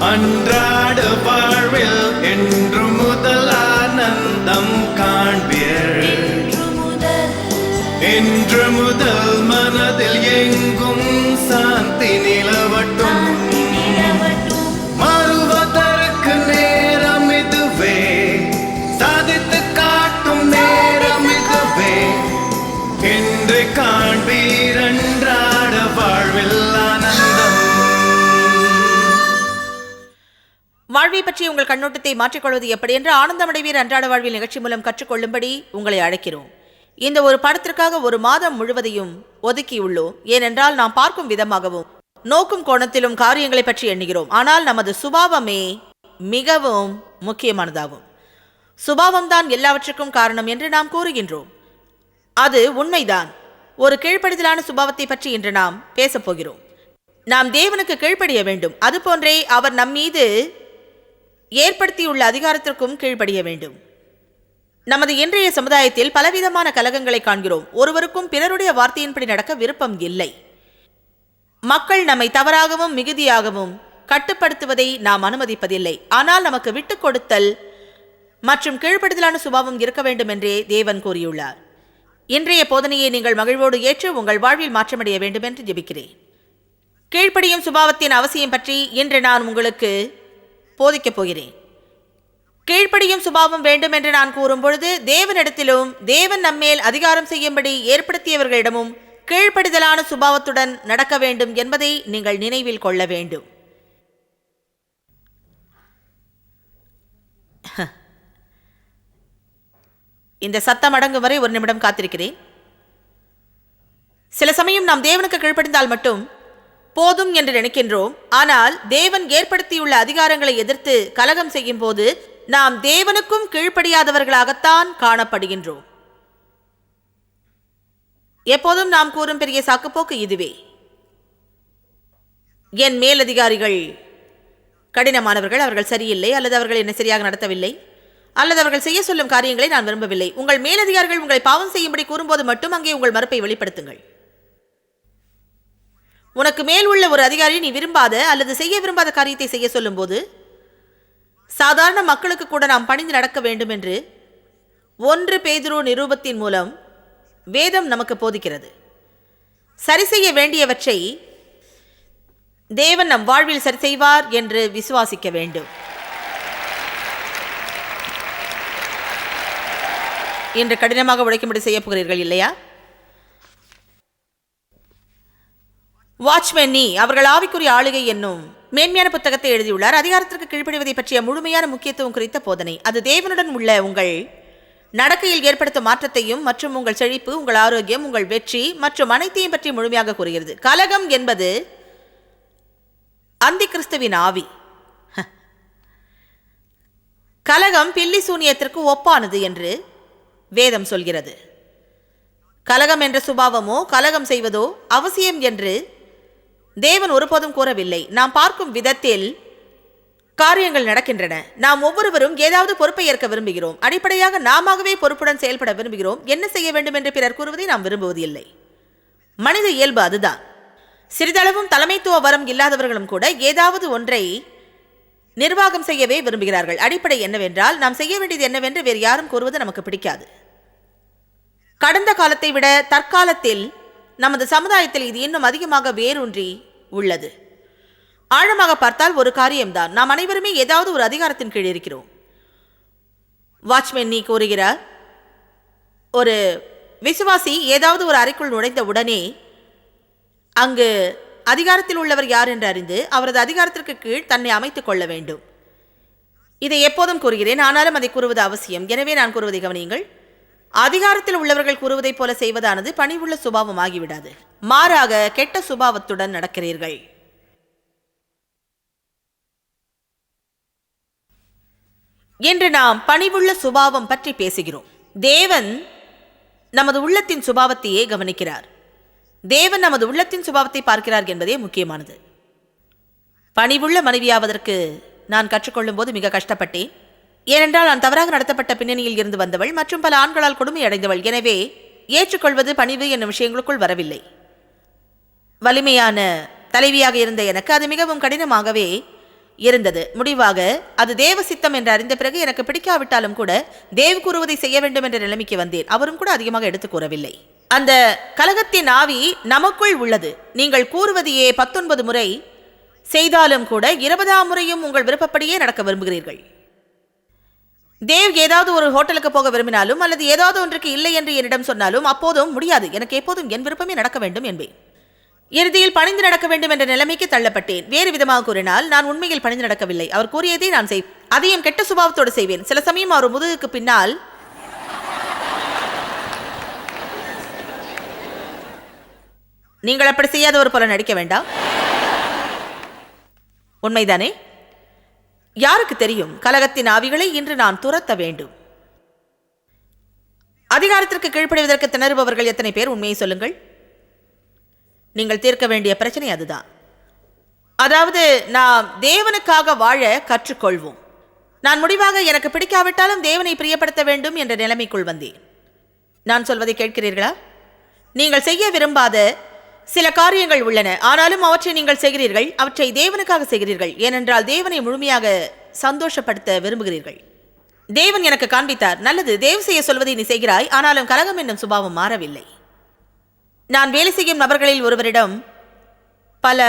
அன்றாட வாழ்வில் என்று முதல் ஆனந்தம் காண்பீர். என்று முதல் மனதில் எங்கும் சாந்தி நிலவட்டும். வாழ்வை பற்றி உங்கள் கண்ணோட்டத்தை மாற்றிக்கொள்வது எப்படி என்று ஆனந்தமடைவீர் அன்றாட வாழ்வில் நிகழ்ச்சி மூலம் கற்றுக்கொள்ளும்படி உங்களை அழைக்கிறோம். இந்த ஒரு படத்திற்காக ஒரு மாதம் முழுவதையும் ஒதுக்கியுள்ளோம். ஏனென்றால் நாம் பார்க்கும் விதமாகவும் நோக்கும் கோணத்திலும் காரியங்களை பற்றி எண்ணுகிறோம். ஆனால் நமது சுபாவமே மிகவும் முக்கியமானதாகும். சுபாவம்தான் எல்லாவற்றுக்கும் காரணம் என்று நாம் கூறுகின்றோம். அது உண்மைதான். ஒரு கீழ்ப்படிதலான சுபாவத்தை பற்றி இன்று நாம் பேசப் போகிறோம். நாம் தேவனுக்கு கீழ்ப்படிய வேண்டும். அதுபோன்றே அவர் நம்மீது ஏற்படுத்தியுள்ள அதிகாரத்திற்கும் கீழ்ப்படிய வேண்டும். நமது இன்றைய சமுதாயத்தில் பலவிதமான கலகங்களை காண்கிறோம். ஒருவருக்கும் பிறருடைய வார்த்தையின்படி நடக்க விருப்பம் இல்லை. மக்கள் நம்மை தவறாகவும் மிகுதியாகவும் கட்டுப்படுத்துவதை நாம் அனுமதிப்பதில்லை. ஆனால் நமக்கு விட்டுக் கொடுத்தல் மற்றும் கீழ்ப்படுதலான சுபாவம் இருக்க வேண்டும் என்றே தேவன் கூறியுள்ளார். இன்றைய போதனையை நீங்கள் மகிழ்வோடு ஏற்று உங்கள் வாழ்வில் மாற்றமடைய வேண்டும் என்று ஜெபிக்கிறேன். கீழ்ப்படியும் சுபாவத்தின் அவசியம் பற்றி இன்று நான் உங்களுக்கு போதிக்கப் போகிறேன். கீழ்ப்படியும் சுபாவம் வேண்டும் என்று நான் கூறும் பொழுது தேவனிடத்திலும் தேவன் நம்மேல் அதிகாரம் செய்யும்படி ஏற்படுத்தியவர்களிடமும் கீழ்ப்படிதலான சுபாவத்துடன் நடக்க வேண்டும் என்பதை நீங்கள் நினைவில் கொள்ள வேண்டும். இந்த சத்தம் அடங்கும் வரை ஒரு நிமிடம் காத்திருக்கிறேன். சில சமயம் நாம் தேவனுக்கு கீழ்ப்படிந்தால் மட்டும் போதும் என்று நினைக்கின்றோம். ஆனால் தேவன் ஏற்படுத்தியுள்ள அதிகாரங்களை எதிர்த்து கலகம் செய்யும் போது நாம் தேவனுக்கும் கீழ்ப்படியாதவர்களாகத்தான் காணப்படுகின்றோம். எப்போதும் நாம் கூறும் பெரிய சாக்குப்போக்கு இதுவே. என் மேலதிகாரிகள் கடினமானவர்கள் அவர்கள் சரியில்லை அல்லது அவர்கள் என்னை சரியாக நடத்தவில்லை அல்லது அவர்கள் செய்ய சொல்லும் காரியங்களை நான் விரும்பவில்லை. உங்கள் மேலதிகாரிகள் உங்களை பாவம் செய்யும்படி கூறும்போது மட்டும் அங்கே உங்கள் மறுப்பை வெளிப்படுத்துங்கள். உனக்கு மேல் உள்ள ஒரு அதிகாரி நீ விரும்பாத அல்லது செய்ய விரும்பாத காரியத்தை செய்ய சொல்லும்போது சாதாரண மக்களுக்கு கூட நாம் பணிந்து நடக்க வேண்டும் என்று ஒன்று பேதுரு நிரூபத்தின் மூலம் வேதம் நமக்கு போதிக்கிறது. சரி செய்ய வேண்டியவற்றை தேவன் நம் வாழ்வில் சரி செய்வார் என்று விசுவாசிக்க வேண்டும். இன்று கடினமாக உழைக்கும்படி செய்யப்போகிறீர்கள் இல்லையா? வாட்ச்மேன் நீ அவர்கள் ஆவிக்குரிய ஆளுகை என்னும் மேன்மையான புத்தகத்தை எழுதியுள்ளார். அதிகாரத்திற்கு கீழ்ப்படிவதை பற்றிய முழுமையான முக்கியத்துவம் குறித்த போதனை. அது தேவனுடன் உள்ள உங்கள் நடக்கையில் ஏற்படுத்தும் மாற்றத்தையும் மற்றும் உங்கள் செழிப்பு உங்கள் ஆரோக்கியம் உங்கள் வெற்றி மற்றும் அனைத்தையும் பற்றி முழுமையாக கூறுகிறது. கலகம் என்பது அந்தி கிறிஸ்துவின் ஆவி கலகம் பில்லி சூனியத்திற்கு ஒப்பானது என்று வேதம் சொல்கிறது. கலகம் என்ற சுபாவமோ கலகம் செய்வதோ அவசியம் என்று தேவன் ஒருபோதும் கூறவில்லை. நாம் பார்க்கும் விதத்தில் காரியங்கள் நடக்கின்றன. நாம் ஒவ்வொருவரும் ஏதாவது பொறுப்பை ஏற்க விரும்புகிறோம். அடிப்படையாக நாமாகவே பொறுப்புடன் செயல்பட விரும்புகிறோம். என்ன செய்ய வேண்டும் என்று பிறர் கூறுவதை நாம் விரும்புவதில்லை. மனித இயல்பு அதுதான். சிறிதளவும் தலைமைத்துவ வரம் இல்லாதவர்களும் கூட ஏதாவது ஒன்றை நிர்வாகம் செய்யவே விரும்புகிறார்கள். அடிப்படை என்னவென்றால் நாம் செய்ய வேண்டியது என்னவென்று வேறு யாரும் கூறுவது நமக்கு பிடிக்காது. கடந்த காலத்தை விட தற்காலத்தில் நமது சமுதாயத்தில் இது இன்னும் அதிகமாக வேரூன்றி உள்ளது. ஆழமாக பார்த்தால் ஒரு காரியம்தான். நாம் அனைவருமே ஏதாவது ஒரு அதிகாரத்தின் கீழ் இருக்கிறோம். வாட்ச்மேன் நீ கூறுகிறார் ஒரு விசுவாசி ஏதாவது ஒரு அறைக்குள் நுழைந்த உடனே அங்கு அதிகாரத்தில் உள்ளவர் யார் என்று அறிந்து அவரது அதிகாரத்திற்கு கீழ் தன்னை அமைத்துக் கொள்ள வேண்டும். இதை எப்போதும் கூறுகிறேன் ஆனாலும் அதை கூறுவது அவசியம். எனவே நான் கூறுவதை கவனியுங்கள். அதிகாரத்தில் உள்ளவர்கள் கூறுவதைப் போல செய்வதானது பணிவுள்ள சுபாவம் ஆகிவிடாது மாறாக கெட்ட சுபாவத்துடன் நடக்கிறீர்கள். இன்று நாம் பணிவுள்ள சுபாவம் பற்றி பேசுகிறோம். தேவன் நமது உள்ளத்தின் சுபாவத்தையே கவனிக்கிறார். தேவன் நமது உள்ளத்தின் சுபாவத்தை பார்க்கிறார் என்பதே முக்கியமானது. பணிவுள்ள மனைவியாவதற்கு நான் கற்றுக்கொள்ளும் போது மிக கஷ்டப்பட்டேன். ஏனென்றால் நான் தவறாக நடத்தப்பட்ட பின்னணியில் இருந்து வந்தவள் மற்றும் பல ஆண்களால் கொடுமையடைந்தவள். எனவே ஏற்றுக்கொள்வது பணிவு என்னும் விஷயங்களுக்குள் வரவில்லை. வலிமையான தலைவியாக இருந்த எனக்கு அது மிகவும் கடினமாகவே இருந்தது. முடிவாக அது தேவ சித்தம் என்று அறிந்த பிறகு எனக்கு பிடிக்காவிட்டாலும் கூட தேவ் கூறுவதை செய்ய வேண்டும் என்ற நிலைமைக்கு வந்தேன். அவரும் கூட அதிகமாக எடுத்து கூறவில்லை. அந்த கலகத்தின் ஆவி நமக்குள் உள்ளது. நீங்கள் கூறுவதையே பத்தொன்பது முறை செய்தாலும் கூட இருபதாம் முறையும் உங்கள் விருப்பப்படியே நடக்க விரும்புகிறீர்கள். தேவ் ஏதாவது ஒரு ஹோட்டலுக்கு போக விரும்பினாலும் அல்லது ஏதாவது ஒன்றுக்கு இல்லை என்று என்னிடம் சொன்னாலும் அப்போதும் முடியாது. எனக்கு எப்போதும் என் விருப்பமே நடக்க வேண்டும் என்பேன். இறுதியில் பணிந்து நடக்க வேண்டும் என்ற நிலைமைக்கு தள்ளப்பட்டேன். வேறு விதமாக கூறினால் நான் உண்மையில் பணிந்து நடக்கவில்லை. அவர் கூறியதை நான் செய் அதையும் கெட்ட சுபாவத்தோடு செய்வேன். சில சமயம் அவர் முதுகுக்கு பின்னால் நீங்கள் அப்படி செய்யாதவர் போல நடிக்க வேண்டாம். உண்மைதானே? யாருக்கு தெரியும்? கலகத்தின் ஆவிகளை இன்று நான் துரத்த வேண்டும். அதிகாரத்திற்கு கீழ்ப்படைவதற்கு திணறுபவர்கள் எத்தனை பேர்? உண்மையை சொல்லுங்கள். நீங்கள் தீர்க்க வேண்டிய பிரச்சனை அதுதான். அதாவது நாம் தேவனுக்காக வாழ கற்றுக்கொள்வோம். நான் முடிவாக எனக்கு பிடிக்காவிட்டாலும் தேவனை பிரியப்படுத்த வேண்டும் என்ற நிலைமைக்குள் வந்தேன். நான் சொல்வதை கேட்கிறீர்களா? நீங்கள் செய்ய விரும்பாத சில காரியங்கள் உள்ளன. ஆனாலும் அவற்றை நீங்கள் செய்கிறீர்கள். அவற்றை தேவனுக்காக செய்கிறீர்கள். ஏனென்றால் தேவனை முழுமையாக சந்தோஷப்படுத்த விரும்புகிறீர்கள். தேவன் எனக்கு காண்பித்தார். நல்லது தேவ செய்ய சொல்வதை நீ செய்கிறாய். ஆனாலும் கலகம் என்னும் சுபாவம் மாறவில்லை. நான் வேலை செய்யும் நபர்களில் ஒருவரிடம் பல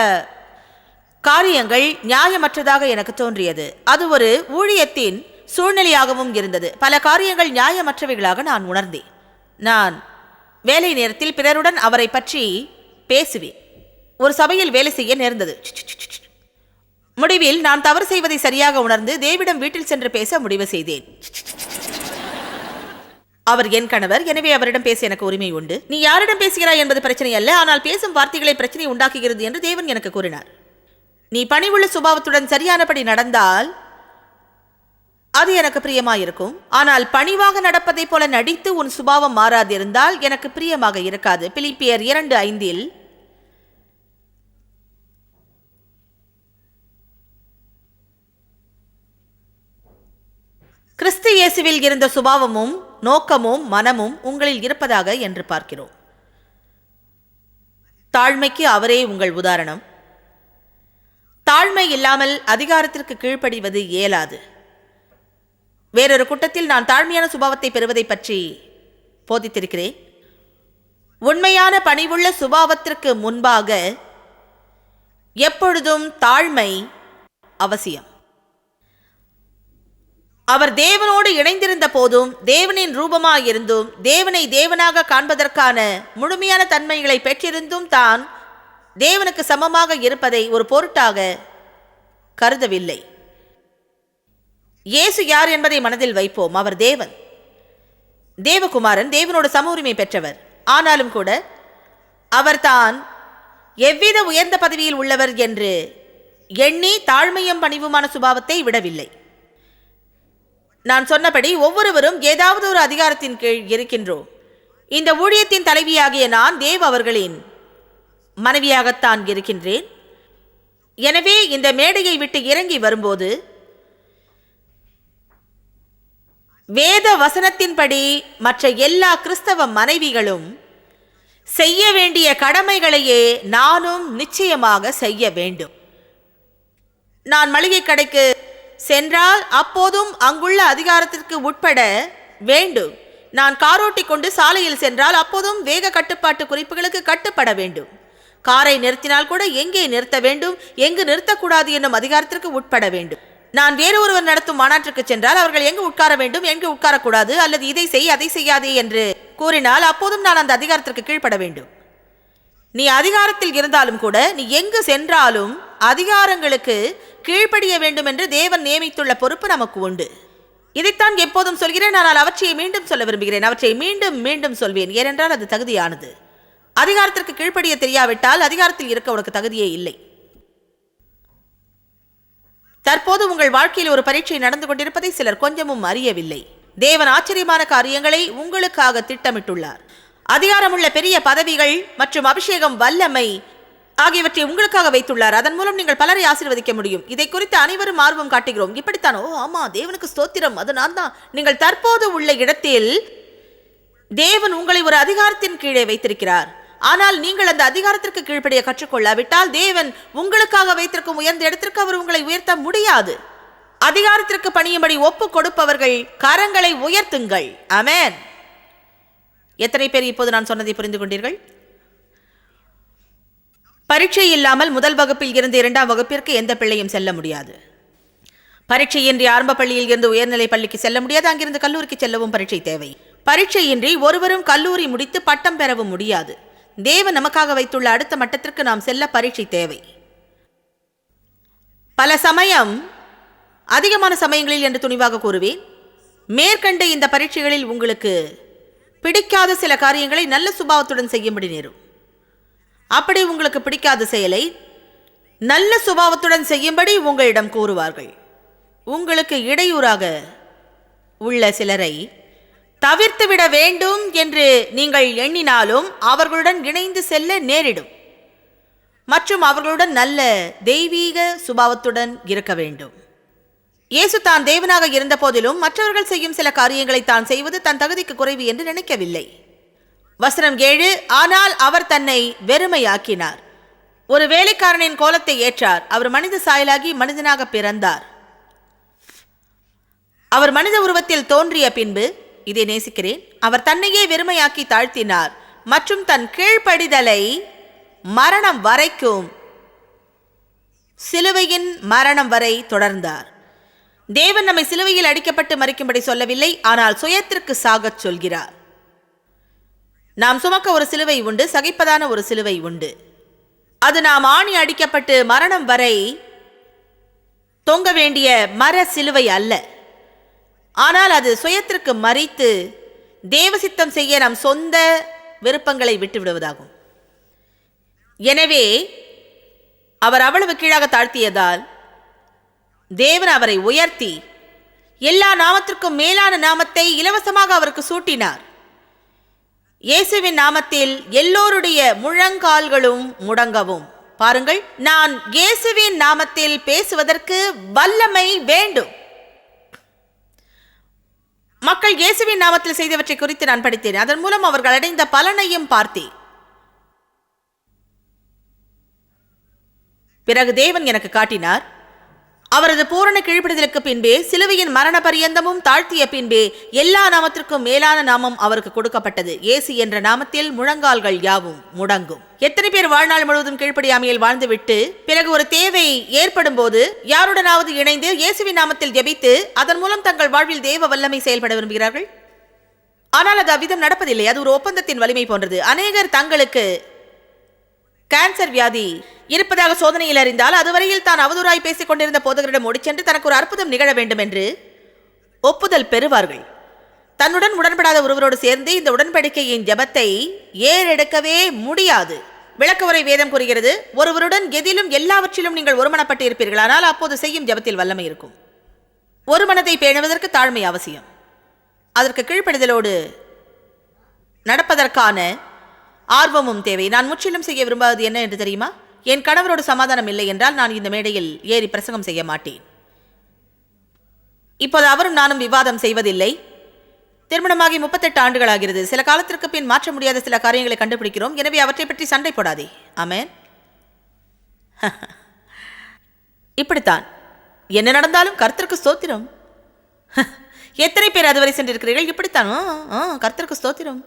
காரியங்கள் நியாயமற்றதாக எனக்கு தோன்றியது. அது ஒரு ஊழியத்தின் சூழ்நிலையாகவும் இருந்தது. பல காரியங்கள் நியாயமற்றவைகளாக நான் உணர்ந்தேன். நான் வேலை நேரத்தில் பிறருடன் அவரை பற்றி பேசுவேன். ஒரு சபையில் வேலை செய்ய நேர்ந்தது. முடிவில் நான் தவறு செய்வதை சரியாக உணர்ந்து தேவிடம் வீட்டில் சென்று பேச முடிவு செய்தேன். அவர் என் கணவர் எனவே அவரிடம் பேச எனக்கு உரிமை உண்டு. நீ யாரிடம் பேசுகிறாய் என்பது பிரச்சனை அல்ல ஆனால் பேசும் வார்த்தைகளை பிரச்சனை உண்டாக்குகிறது என்று தேவன் எனக்கு கூறினார். நீ பணிவுள்ள சுபாவத்துடன் சரியானபடி நடந்தால் அது எனக்கு பிரியமாயிருக்கும். ஆனால் பணிவாக நடப்பதைப் போல நடித்து உன் சுபாவம் மாறாதிருந்தால் எனக்கு பிரியமாக இருக்காது. பிலிப்பியர் இரண்டு ஐந்தில் கிறிஸ்து இயேசுவில் இருந்த சுபாவமும் நோக்கமும் மனமும் உங்களில் இருப்பதாக என்று பார்க்கிறோம். தாழ்மைக்கு அவரே உங்கள் உதாரணம். தாழ்மை இல்லாமல் அதிகாரத்திற்கு கீழ்ப்படிவது இயலாது. வேறொரு கூட்டத்தில் நான் தாழ்மையான சுபாவத்தை பெறுவதை பற்றி போதித்திருக்கிறேன். உண்மையான பணிவுள்ள சுபாவத்திற்கு முன்பாக எப்பொழுதும் தாழ்மை அவசியம். அவர் தேவனோடு இணைந்திருந்த போதும் தேவனின் ரூபமாயிருந்தும் தேவனை தேவனாக காண்பதற்கான முழுமையான தன்மைகளை பெற்றிருந்தும் தான் தேவனுக்கு சமமாக இருப்பதை ஒரு பொருட்டாக கருதவில்லை. இயேசு யார் என்பதை மனதில் வைப்போம். அவர் தேவன். தேவகுமாரன் தேவனோட சம உரிமை பெற்றவர். ஆனாலும் கூட அவர் தான் எவ்வித உயர்ந்த பதவியில் உள்ளவர் என்று எண்ணி தாழ்மையும் பணிவுமான சுபாவத்தை விடவில்லை. நான் சொன்னபடி ஒவ்வொருவரும் ஏதாவது ஒரு அதிகாரத்தின் கீழ் இருக்கின்றோம். இந்த ஊழியத்தின் தலைவியாகிய நான் தேவ் அவர்களின் மனைவியாகத்தான் இருக்கின்றேன். எனவே இந்த மேடையை விட்டு இறங்கி வரும்போது வேத வசனத்தின்படி மற்ற எல்லா கிறிஸ்தவ மனைவிகளும் செய்ய வேண்டிய கடமைகளையே நானும் நிச்சயமாக செய்ய வேண்டும். நான் மளிகை கடைக்கு சென்றால் அப்போதும் அங்குள்ள அதிகாரத்திற்கு உட்பட வேண்டும். நான் காரோட்டி கொண்டு சாலையில் சென்றால் அப்போதும் வேக கட்டுப்பாட்டு குறிப்புகளுக்கு கட்டுப்பட வேண்டும். காரை நிறுத்தினால் கூட எங்கே நிறுத்த வேண்டும் எங்கு நிறுத்தக்கூடாது என்னும் அதிகாரத்திற்கு உட்பட வேண்டும். நான் வேறு ஒருவர் நடத்தும் மாநாட்டிற்கு சென்றால் அவர்கள் எங்கு உட்கார வேண்டும் எங்கு உட்காரக்கூடாது அல்லது இதை செய் அதை செய்யாதே என்று கூறினால் அப்போதும் நான் அந்த அதிகாரத்திற்கு கீழ்ப்பட வேண்டும். நீ அதிகாரத்தில் இருந்தாலும் கூட நீ எங்கு சென்றாலும் அதிகாரங்களுக்கு கீழ்ப்படிய வேண்டும் என்று தேவன் நியமித்துள்ள பொறுப்பு நமக்கு உண்டு. இதைத்தான் எப்போதும் சொல்கிறேன் ஆனால் அவற்றை மீண்டும் சொல்ல விரும்புகிறேன். அவற்றை மீண்டும் மீண்டும் சொல்வேன். ஏனென்றால் அது தகுதியானது. அதிகாரத்திற்கு கீழ்ப்படிய தெரியாவிட்டால் அதிகாரத்தில் இருக்க உனக்கு தகுதியே இல்லை. தற்போது உங்கள் வாழ்க்கையில் ஒரு பரீட்சை நடந்து கொண்டிருப்பதை சிலர் கொஞ்சமும் அறியவில்லை. தேவன் ஆச்சரியமான காரியங்களை உங்களுக்காக திட்டமிட்டுள்ளார். அதிகாரமுள்ள பெரிய பதவிகள் மற்றும் அபிஷேகம் வல்லமை ஆகியவற்றை உங்களுக்காக வைத்துள்ளார். அதன் மூலம் நீங்கள் பலரை ஆசீர்வதிக்க முடியும். இதை குறித்து அனைவரும் ஆர்வம் காட்டுகிறோம். இப்படித்தான்? ஓ ஆமா தேவனுக்கு ஸ்தோத்திரம். அது நான் தான் நீங்கள் தற்போது உள்ள இடத்தில் தேவன் உங்களை ஒரு அதிகாரத்தின் கீழே வைத்திருக்கிறார். ஆனால் நீங்கள் அந்த அதிகாரத்திற்கு கீழ்ப்படிய கற்றுக்கொள்ளாவிட்டால் தேவன் உங்களுக்காக வைத்திருக்கும் உயர்ந்த இடத்திற்கு அவர் உங்களை உயர்த்த முடியாது. அதிகாரத்திற்கு பணியும்படி ஒப்பு கொடுப்பவர்கள் கரங்களை உயர்த்துங்கள். அமேன் எத்தனை பேர் இப்போது நான் சொன்னதை புரிந்து கொண்டீர்கள்? பரீட்சை இல்லாமல் முதல் வகுப்பில் இருந்து இரண்டாம் வகுப்பிற்கு எந்த பிள்ளையும் செல்ல முடியாது. பரீட்சையின்றி ஆரம்ப பள்ளியில் இருந்து உயர்நிலை பள்ளிக்கு செல்ல முடியாது. அங்கிருந்து கல்லூரிக்கு செல்லவும் பரீட்சை தேவை. பரீட்சையின்றி ஒருவரும் கல்லூரி முடித்து பட்டம் பெறவும் முடியாது. தேவன் நமக்காக வைத்துள்ள அடுத்த மட்டத்திற்கு நாம் செல்ல பரீட்சை தேவை. பல சமயம் அதிகமான சமயங்களில் என்று துணிவாக கூறுவேன் மேற்கண்ட இந்த பரீட்சைகளில் உங்களுக்கு பிடிக்காத சில காரியங்களை நல்ல சுபாவத்துடன் செய்யும்படி நேரும். அப்படி உங்களுக்கு பிடிக்காத செயலை நல்ல சுபாவத்துடன் செய்யும்படி உங்களிடம் கூறுவார்கள். உங்களுக்கு இடையூறாக உள்ள சிலரை தவிர்த்துவிட வேண்டும் என்று நீங்கள் எண்ணினாலும் அவர்களுடன் இணைந்து செல்ல நேரிடும். மற்றும் அவர்களுடன் நல்ல தெய்வீக சுபாவத்துடன் இருக்க வேண்டும். இயேசு தான் தேவனாக இருந்த போதிலும் மற்றவர்கள் செய்யும் சில காரியங்களை தான் செய்வது தன் தகுதிக்கு குறைவு என்று நினைக்கவில்லை. வசனம் ஏழு ஆனால் அவர் தன்னை வெறுமையாக்கினார். ஒரு வேலைக்காரனின் கோலத்தை ஏற்றார். அவர் மனித சாயலாகி மனிதனாக பிறந்தார். அவர் மனித உருவத்தில் தோன்றிய பின்பு இதை நேசிக்கிறேன். அவர் தன்னையே வெறுமையாக்கி தாழ்த்தினார் மற்றும் தன் கீழ்ப்படிதலை மரணம் வரைக்கும் சிலுவையின் மரணம் வரை தொடர்ந்தார். தேவன் நம்மை சிலுவையில் அடிக்கப்பட்டு மறிக்கும்படி சொல்லவில்லை ஆனால் சுயத்திற்கு சாகச் சொல்கிறார். நாம் சுமக்க ஒரு சிலுவை உண்டு சகிப்பதான ஒரு சிலுவை உண்டு. அது நாம் ஆணி அடிக்கப்பட்டு மரணம் வரை தொங்க வேண்டிய மர சிலுவை அல்ல. ஆனால் அது சுயத்திற்கு மறித்து தேவசித்தம் செய்ய நம் சொந்த விருப்பங்களை விட்டு விடுவதாகும் எனவே அவர் அவ்வளவு கீழாக தாழ்த்தியதால் தேவன் அவரை உயர்த்தி எல்லா நாமத்திற்கும் மேலான நாமத்தை இலவசமாக அவருக்கு சூட்டினார். இயேசுவின் நாமத்தில் எல்லோருடைய முழங்கால்களும் முடங்கவும். பாருங்கள் நான் இயேசுவின் நாமத்தில் பேசுவதற்கு வல்லமை வேண்டும். மக்கள் இயேசுவின் நாமத்தில் செய்தவற்றை குறித்து நான் படித்தேன். அதன் மூலம் அவர்கள் அடைந்த பலனையும் பார்த்தேன். பிறகு தேவன் எனக்கு காட்டினார் அவரது பூரண கீழ்ப்படிதலுக்கு பின்பே சிலுவையின் மரண பரியந்தமும் தாழ்த்திய பின்பே எல்லா நாமத்திற்கும் மேலான நாமம் அவருக்கு கொடுக்கப்பட்டது. ஏசி என்ற நாமத்தில் முழங்கால்கள் யாவும் முடங்கும். எத்தனை பேர் வாழ்நாள் முழுவதும் கீழ்ப்படியாமையில் வாழ்ந்துவிட்டு பிறகு ஒரு தேவை ஏற்படும் போது யாருடனாவது இணைந்து இயேசுவின் நாமத்தில் ஜெபித்து அதன் மூலம் தங்கள் வாழ்வில் தேவ வல்லமை செயல்பட விரும்புகிறார்கள்? ஆனால் அது அவ்விதம் நடப்பதில்லை. அது ஒரு ஒப்பந்தத்தின் வலிமை போன்றது. அநேகர் தங்களுக்கு கேன்சர் வியாதி. இருப்பதாக சோதனையில் அறிந்தால் அதுவரையில் தான் அவதூறாய் பேசிக் கொண்டிருந்த போதகரிடம் ஓடிச் சென்று தனக்கு ஒரு அற்புதம் நிகழ வேண்டும் என்று ஒப்புதல் பெறுவார்கள். தன்னுடன் உடன்படாத ஒருவரோடு சேர்ந்து இந்த உடன்படிக்கையின் ஜெபத்தை ஏறெடுக்கவே முடியாது. விளக்கவுரை வேதம் கூறுகிறது ஒருவருடன் எதிலும் எல்லாவற்றிலும் நீங்கள் ஒருமனப்பட்டு இருப்பீர்களானால் அப்போது செய்யும் ஜெபத்தில் வல்லமை இருக்கும். ஒரு மனதை பேணுவதற்கு தாழ்மை அவசியம். அதற்கு கீழ்ப்படுதலோடு நடப்பதற்கான ஆர்வமும் தேவை. நான் முற்றிலும் செய்ய விரும்பாதது என்ன என்று தெரியுமா? என் கணவரோடு சமாதானம் இல்லை என்றால் நான் இந்த மேடையில் ஏறி பிரசங்கம் செய்ய மாட்டேன். இப்போது அவரும் நானும் விவாதம் செய்வதில்லை. திருமணமாகி முப்பத்தெட்டு ஆண்டுகளாகிறது சில காலத்திற்கு பின் மாற்ற முடியாத சில காரியங்களை கண்டுபிடிக்கிறோம். எனவே அவற்றை பற்றி சண்டை போடாதே. ஆமேன். இப்படித்தான். என்ன நடந்தாலும் கர்த்தருக்கு ஸ்தோத்திரம். எத்தனை பேர் அதுவரை சென்றிருக்கிறீர்கள்? இப்படித்தான். ஆ, ஸ்தோத்திரம்.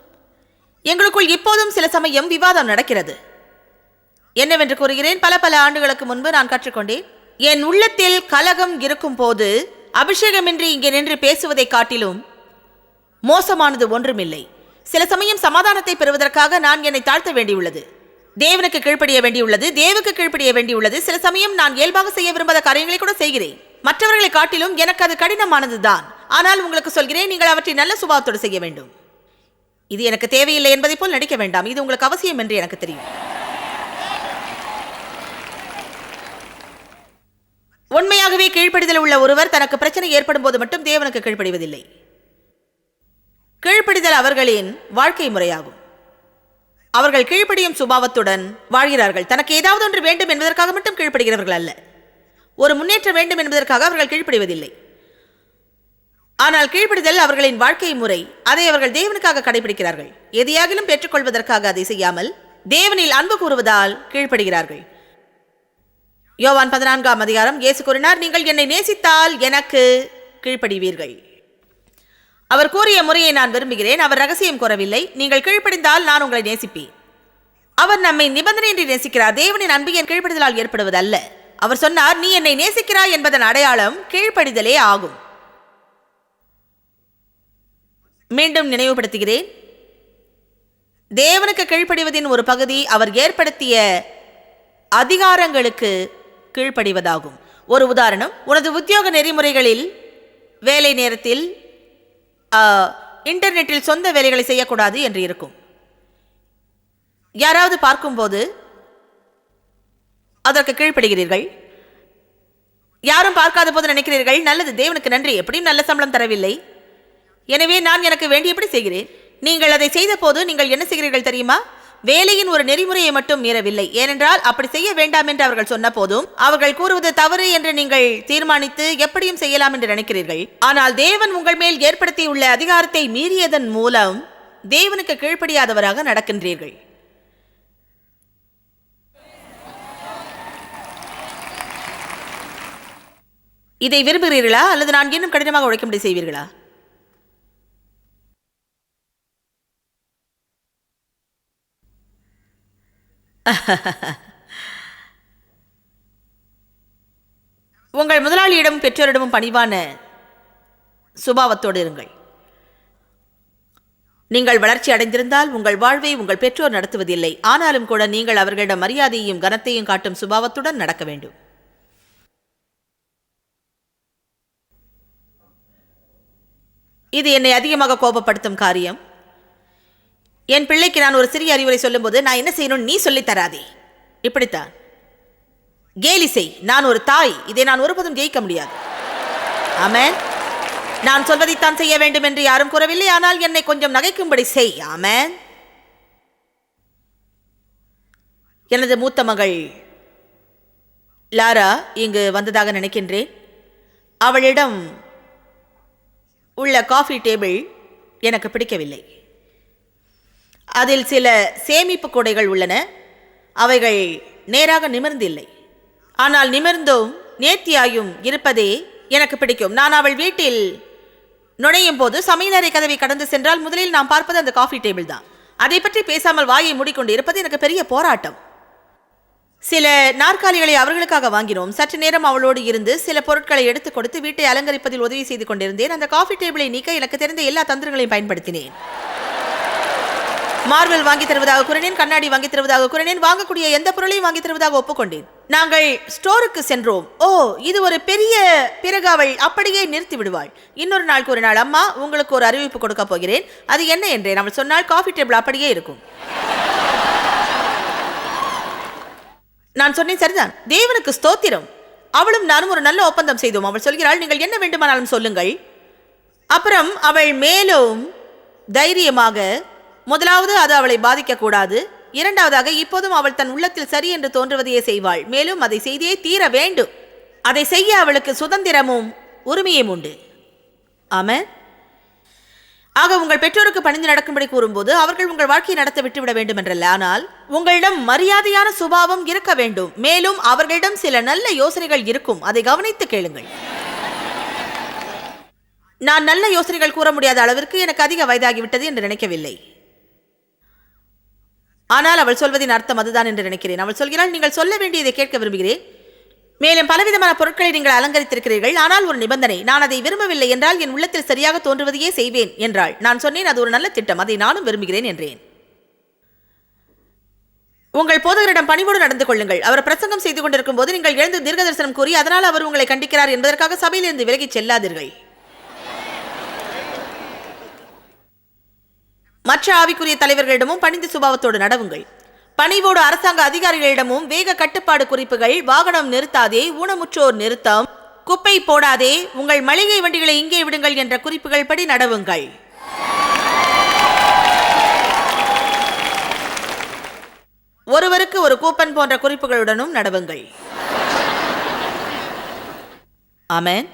எங்களுக்குள் இப்போதும் சில சமயம் விவாதம் நடக்கிறது. என்னவென்று கூறுகிறேன் பல பல ஆண்டுகளுக்கு முன்பு நான் கற்றுக்கொண்டேன். என் உள்ளத்தில் கலகம் இருக்கும் போது அபிஷேகமின்றி இங்கே நின்று பேசுவதை காட்டிலும் மோசமானது ஒன்றுமில்லை. சில சமயம் சமாதானத்தை பெறுவதற்காக நான் என்னை தாழ்த்த வேண்டியுள்ளது. தேவனுக்கு கீழ்ப்படிய வேண்டியுள்ளது தேவுக்கு கீழ்ப்படிய வேண்டியுள்ளது. சில சமயம் நான் இயல்பாக செய்ய விரும்பாத காரியங்களை கூட செய்கிறேன். மற்றவர்களை காட்டிலும் எனக்கு அது கடினமானதுதான். ஆனால் உங்களுக்கு சொல்கிறேன் நீங்கள் அவற்றை நல்ல சுபாவத்தோடு செய்ய வேண்டும். இது எனக்கு தேவையில்லை என்பதை போல் நடிக்க வேண்டாம். இது உங்களுக்கு அவசியம் என்று எனக்கு தெரியும். உண்மையாகவே கீழ்ப்படிதல் உள்ள ஒருவர் தனக்கு பிரச்சனை ஏற்படும் போது மட்டும் தேவனுக்கு கீழ்ப்படிவதில்லை. கீழ்ப்படிதல் அவர்களின் வாழ்க்கை முறையாகும். அவர்கள் கீழ்ப்படியும் சுபாவத்துடன் வாழ்கிறார்கள். தனக்கு ஏதாவது ஒன்று வேண்டும் என்பதற்காக மட்டும் கீழ்ப்படுகிறவர்கள் அல்ல. ஒரு முன்னேற்றம் வேண்டும் என்பதற்காக அவர்கள் கீழ்ப்படிவதில்லை. ஆனால் கீழ்ப்படிதல் அவர்களின் வாழ்க்கை முறை. அதை அவர்கள் தேவனுக்காக கடைபிடிக்கிறார்கள். எதையாகிலும் பெற்றுக்கொள்வதற்காக அதை செய்யாமல் தேவனில் அன்பு கூறுவதால் கீழ்ப்படுகிறார்கள். யோவான் பதினான்காம் அதிகாரம். இயேசு கூறினார் நீங்கள் என்னை நேசித்தால் எனக்கு கீழ்ப்படிவீர்கள். அவர் கூறிய முறையை நான் விரும்புகிறேன். அவர் ரகசியம் கூறவில்லை. நீங்கள் கீழ்ப்படிந்தால் நான் உங்களை நேசிப்பேன். அவர் நம்மை நிபந்தனையின்றி நேசிக்கிறார். தேவனின் அன்பு என் கீழ்ப்படிதலால் ஏற்படுவதல்ல. அவர் சொன்னார் நீ என்னை நேசிக்கிறாய் என்பதன் அடையாளம் கீழ்ப்படிதலே ஆகும். மீண்டும் நினைவுபடுத்துகிறேன். தேவனுக்கு கீழ்ப்படிவதின் ஒரு பகுதி அவர் ஏற்படுத்திய அதிகாரங்களுக்கு கீழ்ப்படிவதாகும். ஒரு உதாரணம் உனது உத்தியோக நெறிமுறைகளில் வேலை நேரத்தில் ஆ, இன்டர்நெட்டில் சொந்த வேலைகளை செய்யக்கூடாது என்று இருக்கும். யாராவது பார்க்கும்போது அதற்கு கீழ்ப்படுகிறீர்கள். யாரும் பார்க்காத போது நினைக்கிறீர்கள் நல்லது தேவனுக்கு நன்றி எப்படியும் நல்ல சம்பளம் தரவில்லை. எனவே நான் எனக்கு வேண்டியபடி செய்கிறேன். நீங்கள் அதை செய்தபோது நீங்கள் என்ன செய்கிறீர்கள் தெரியுமா? வேலையின் ஒரு நெறிமுறையை மட்டும் மீறவில்லை. ஏனென்றால் அப்படி செய்ய வேண்டாம் என்று அவர்கள் சொன்ன போதும் அவர்கள் கூறுவது தவறு என்று நீங்கள் தீர்மானித்து எப்படியும் செய்யலாம் என்று நினைக்கிறீர்கள். ஆனால் தேவன் உங்கள் மேல் ஏற்படுத்தியுள்ள அதிகாரத்தை மீறியதன் மூலம் தேவனுக்கு கீழ்ப்படியாதவராக நடக்கின்றீர்கள். இதை விரும்புகிறீர்களா? அல்லது நான் இன்னும் கடினமாக உழைக்கும்படி செய்வீர்களா? உங்கள் முதலாளியிடமும் பெற்றோரிடமும் பணிவான சுபாவத்தோடு இருங்கள். நீங்கள் வளர்ச்சி அடைந்திருந்தால் உங்கள் வாழ்வை உங்கள் பெற்றோர் நடத்துவதில்லை. ஆனாலும் கூட நீங்கள் அவர்களிடம் மரியாதையையும் கனத்தையும் காட்டும் சுபாவத்துடன் நடக்க வேண்டும். இது என்னை அதிகமாக கோபப்படுத்தும் காரியம். என் பிள்ளைக்கு நான் ஒரு சிறிய அறிவுரை சொல்லும்போது நான் என்ன செய்யணும்னு நீ சொல்லித் தராதே. இப்படித்தான். கேலி செய். நான் ஒரு தாய். இதை நான் ஒருபோதும் ஜெயிக்க முடியாது. ஆமென். நான் சொல்வதைத்தான் செய்ய வேண்டும் என்று யாரும் கூறவில்லை. ஆனால் என்னை கொஞ்சம் நகைக்கும்படி செய். ஆமென். எனது மூத்த மகள் லாரா இங்கு வந்ததாக நினைக்கின்றேன். அவளிடம் உள்ள காஃபி டேபிள் எனக்கு பிடிக்கவில்லை. அதில் சில சேமிப்பு கூடைகள் உள்ளன. அவைகள் நேராக நிமிர்ந்தில்லை. ஆனால் நிமிர்ந்தும் நேர்த்தியாயும் இருப்பதே எனக்கு பிடிக்கும். நான் அவள் வீட்டில் நுழையும் போது சமையலறை கதவை கடந்து சென்றால் முதலில் நாம் பார்ப்பது அந்த காஃபி டேபிள் தான். அதை பற்றி பேசாமல் வாயை மூடிக்கொண்டு இருப்பது எனக்கு பெரிய போராட்டம். சில நாற்காலிகளை அவர்களுக்காக வாங்கினோம். சற்று நேரம் அவளோடு இருந்து சில பொருட்களை எடுத்துக் கொடுத்து வீட்டை அலங்கரிப்பதில் உதவி செய்து கொண்டிருந்தேன். அந்த காஃபி டேபிளை நீக்க எனக்கு தெரிந்த எல்லா தந்திரங்களையும் பயன்படுத்தினேன். மார்பிள் வாங்கி தருவதாக கூறினேன் கண்ணாடி வாங்கி தருவதாக கூறினேன் வாங்கக்கூடிய எந்த பொருளையும் வாங்கி தருவதாக ஒப்புக்கொண்டேன். நாங்கள் ஸ்டோருக்கு சென்றோம். ஓ இது ஒரு பெரிய பிறகு அவள் அப்படியே நிறுத்தி விடுவாள். இன்னொரு நாள் கூறினாள் அம்மா உங்களுக்கு ஒரு அறிவிப்பு கொடுக்க போகிறேன். அது என்ன என்றேன். அவள் சொன்னால் காஃபி டேபிள் அப்படியே இருக்கும். நான் சொன்னேன் சரிதான். தேவனுக்கு ஸ்தோத்திரம். அவளும் நானும் ஒரு நல்ல ஒப்பந்தம் செய்தோம். அவள் சொல்கிறாள் நீங்கள் என்ன வேண்டுமானாலும் சொல்லுங்கள். அப்புறம் அவள் மேலும் தைரியமாக முதலாவது அது அவளை பாதிக்கக்கூடாது. இரண்டாவதாக இப்போதும் அவள் தன் உள்ளத்தில் சரி என்று தோன்றுவதையே செய்வாள். மேலும் அதை செய்தே தீர வேண்டும். அதை செய்ய அவளுக்கு சுதந்திரமும் உரிமையும் உண்டு. ஆம ஆக உங்கள் பெற்றோருக்கு பணிந்து நடக்கும்படி கூறும்போது அவர்கள் உங்கள் வாழ்க்கையை நடத்த விட்டுவிட வேண்டும் என்றல்ல ஆனால் உங்களிடம் மரியாதையான சுபாவம் இருக்க வேண்டும். மேலும் அவர்களிடம் சில நல்ல யோசனைகள் இருக்கும். அதை கவனித்து கேளுங்கள். நான் நல்ல யோசனைகள் கூற முடியாத அளவிற்கு எனக்கு அதிக வயதாகிவிட்டது என்று நினைக்கவில்லை. ஆனால் அவள் சொல்வதின் அர்த்தம் அதுதான் என்று நினைக்கிறேன். அவள் சொல்கிறாள் நீங்கள் சொல்ல வேண்டியதை கேட்க விரும்புகிறேன். மேலும் பலவிதமான பொருட்களை நீங்கள் அலங்கரித்திருக்கிறீர்கள். ஆனால் ஒரு நிபந்தனை நான் அதை விரும்பவில்லை என்றால் என் உள்ளத்தில் சரியாக தோன்றுவதையே செய்வேன் என்றாள். நான் சொன்னேன் அது ஒரு நல்ல திட்டம் அதை நானும் விரும்புகிறேன் என்றேன். உங்கள் போதகரிடம் பணிவோடு நடந்து கொள்ளுங்கள். அவர் பிரசங்கம் செய்து கொண்டிருக்கும் போது நீங்கள் எழுந்து தீர்க்க தரிசனம் கூறி அதனால் அவர் உங்களை கண்டிக்கிறார் என்பதற்காக சபையிலிருந்து விலகிச் செல்லாதீர்கள். மற்ற ஆவிக்குரிய தலைவர்களிடமும் பணிந்து சுபாவத்தோடு நடவுங்கள். பணிவோடு அரசாங்க அதிகாரிகளிடமும் வேக கட்டுப்பாடு குறிப்புகள் வாகனம் நிறுத்தாதே ஊனமுற்றோர் நிறுத்தம் குப்பை போடாதே உங்கள் மளிகை வண்டிகளை இங்கே விடுங்கள் என்ற குறிப்புகள் படி நடவுங்கள். ஒருவருக்கு ஒரு கூப்பன் போன்ற குறிப்புகளுடனும் நடவுங்கள். ஆமென்.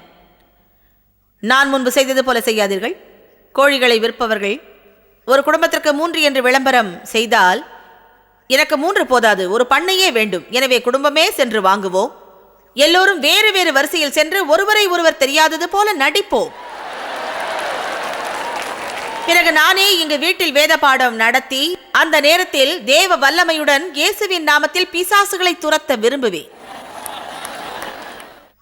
நான் முன்பு செய்தது போல செய்யாதீர்கள். கோழிகளை விற்பவர்கள் ஒரு குடும்பத்திற்கு மூன்று என்று விளம்பரம் செய்தால் எனக்கு மூன்று போதாது ஒரு பண்ணையே வேண்டும். எனவே குடும்பமே சென்று வாங்குவோம். எல்லோரும் வேறு வேறு வரிசையில் சென்று ஒருவரை ஒருவர் தெரியாதது போல நடிப்போம். பிறகு நானே இங்கு வீட்டில் வேத பாடம் நடத்தி அந்த நேரத்தில் தேவ வல்லமையுடன் இயேசுவின் நாமத்தில் பிசாசுகளை துரத்த விரும்புவேன்.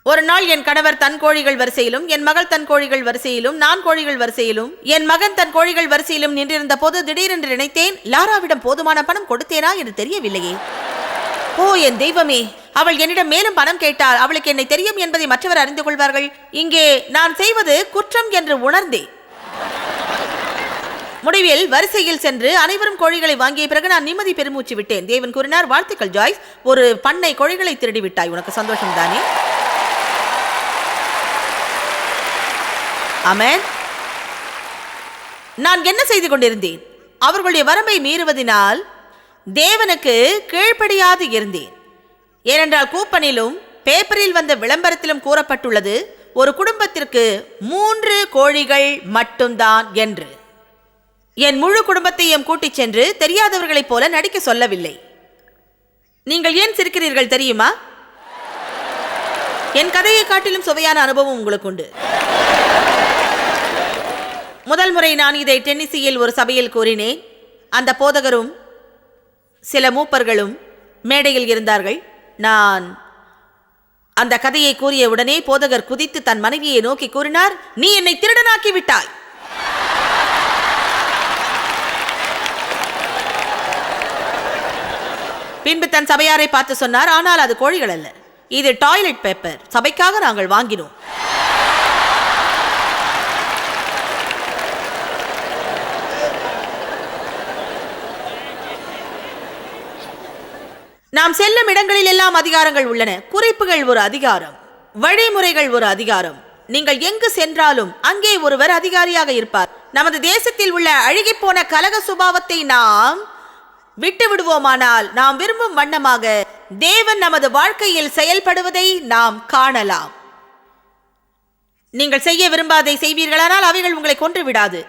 ஒரு நாள் என் கணவர் தன் கோழிகள் வரிசையிலும் என் மகள் தன் கோழிகள் வரிசையிலும் நான் கோழிகள் வரிசையிலும் என் மகன் தன் கோழிகள் வரிசையிலும் நின்றிருந்த போது திடீரென்று நினைத்தேன் லாராவிடம் போதுமான பணம் கொடுத்தேனா என்று தெரியவில்லையே. ஓ என் தெய்வமே! அவள் என்னிடம் மேலும் பணம் கேட்டால் அவளுக்கு என்னை தெரியும் என்பதை மற்றவர் அறிந்து கொள்வார்கள். இங்கே நான் செய்வது குற்றம் என்று உணர்ந்தேன். முடிவில் வரிசையில் சென்று அனைவரும் கோழிகளை வாங்கிய பிறகு நான் நிம்மதி பெருமூச்சு விட்டேன். தேவன் கூறினார் வாழ்த்துக்கள் ஜாய்ஸ். ஒரு பண்ணை கோழிகளை திருடி விட்டாய். உனக்கு சந்தோஷம் தானே ஆமென். நான் என்ன செய்து கொண்டிருந்தேன்? அவர்களுடைய வரம்பை மீறுவதினால் தேவனுக்கு கீழ்ப்படியாது இருந்தேன். ஏனென்றால் கூப்பனிலும் பேப்பரில் வந்த விளம்பரத்திலும் கூறப்பட்டுள்ளது ஒரு குடும்பத்திற்கு மூன்று கோழிகள் மட்டும்தான் என்று. என் முழு குடும்பத்தையும் கூட்டிச் சென்று தெரியாதவர்களைப் போல நடிக்க சொல்லவில்லை. நீங்கள் ஏன் சிரிக்கிறீர்கள் தெரியுமா? என் கதையை காட்டிலும் சுவையான அனுபவம் உங்களுக்கு உண்டு. முதல் முறை நான் இதை டென்னிசியில் ஒரு சபையில் கூறினேன். அந்த போதகரும் சில மூப்பர்களும் மேடையில் இருந்தார்கள். நான் அந்த கதையை கூறிய உடனே போதகர் குதித்து தன் மனைவியை நோக்கி கூறினார் நீ என்னை திருடனாக்கி விட்டாய் பின்பு தன் சபையாரை பார்த்து சொன்னார் ஆனால் அது கோழிகள் அல்ல. இது டாய்லெட் பேப்பர். சபைக்காக நாங்கள் வாங்கினோம். நாம் செல்லும் இடங்களில் எல்லாம் அதிகாரங்கள் உள்ளன. குறிப்புகள் ஒரு அதிகாரம். வழிமுறைகள் ஒரு அதிகாரம். நீங்கள் எங்கு சென்றாலும் அங்கே ஒருவர் அதிகாரியாக இருப்பார். நமது தேசத்தில் உள்ள அழுகிப்போன கலக சுபாவத்தை நாம் விட்டு விடுவோமானால் நாம் விரும்பும் வண்ணமாக தேவன் நமது வாழ்க்கையில் செயல்படுவதை நாம் காணலாம். நீங்கள் செய்ய விரும்பாதை செய்வீர்களானால் அவைகள் உங்களை கொன்று விடாது.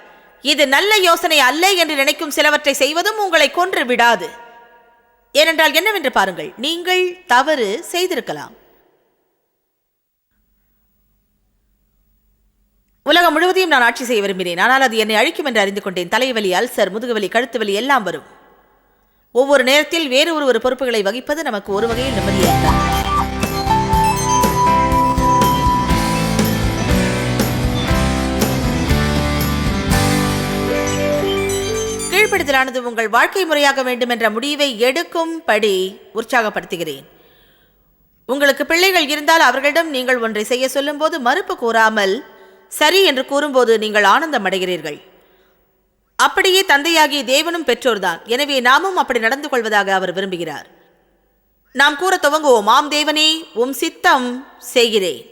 இது நல்ல யோசனை அல்ல என்று நினைக்கும் சிலவற்றை செய்வதும் உங்களை கொன்று விடாது. ஏனென்றால் என்னவென்று பாருங்கள் நீங்கள் தவறு செய்திருக்கலாம். உலகம் முழுவதையும் நான் ஆட்சி செய்ய விரும்பினேன் ஆனால் அது என்னை அழிக்கும் என்று அறிந்து கொண்டேன். தலைவலி அல்சர் முதுகுவலி கழுத்து வலி எல்லாம் வரும். ஒவ்வொரு நேரத்தில் வேறு ஒரு ஒரு பொறுப்புகளை வகிப்பது நமக்கு ஒரு வகையில் நிம்மதியாக வெளிப்படுத்தலானது உங்கள் வாழ்க்கை முறையாக வேண்டும் என்ற முடிவை எடுக்கும்படி உற்சாகப்படுத்துகிறேன். உங்களுக்கு பிள்ளைகள் இருந்தால் அவர்களிடம் நீங்கள் ஒன்றை செய்ய சொல்லும்போது மறுப்பு கூறாமல் சரி என்று கூறும்போது நீங்கள் ஆனந்தம் அடைகிறீர்கள். அப்படியே தந்தையாகிய தேவனும் பெற்றோர்தான். எனவே நாமும் அப்படி நடந்து கொள்வதாக அவர் விரும்புகிறார். நாம் கூற துவங்குவோம் ஆம் தேவனே உம் சித்தம் செய்கிறேன்.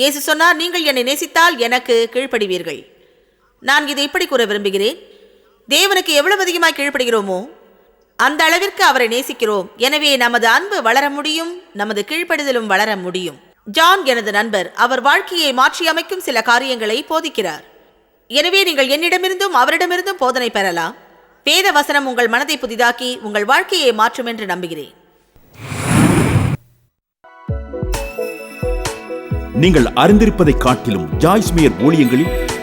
இயேசு சொன்னார் நீங்கள் என்னை நேசித்தால் எனக்கு கீழ்ப்படிவீர்கள். நான் இதை இப்படி கூற விரும்புகிறேன். தேவனுக்கு எவ்வளவு அதிகமாக கீழ்ப்படுகிறோமோ அந்த அளவிற்கு அவரை நேசிக்கிறோம். எனவே நமது அன்பு வளர முடியும் நமது கீழ்ப்படுதலும் வளர முடியும். ஜான் எனது நண்பர் அவர் வாழ்க்கையை மாற்றியமைக்கும் சில காரியங்களை போதிக்கிறார். எனவே நீங்கள் என்னிடமிருந்தும் அவரிடமிருந்தும் போதனை பெறலாம். வேத வசனம் உங்கள் மனதை புதிதாக்கி உங்கள் வாழ்க்கையை மாற்றும் என்று நம்புகிறேன். நீங்கள் அறிந்திருப்பதை காட்டிலும் ஜாய்ஸ்மியர் ஊழியங்களில்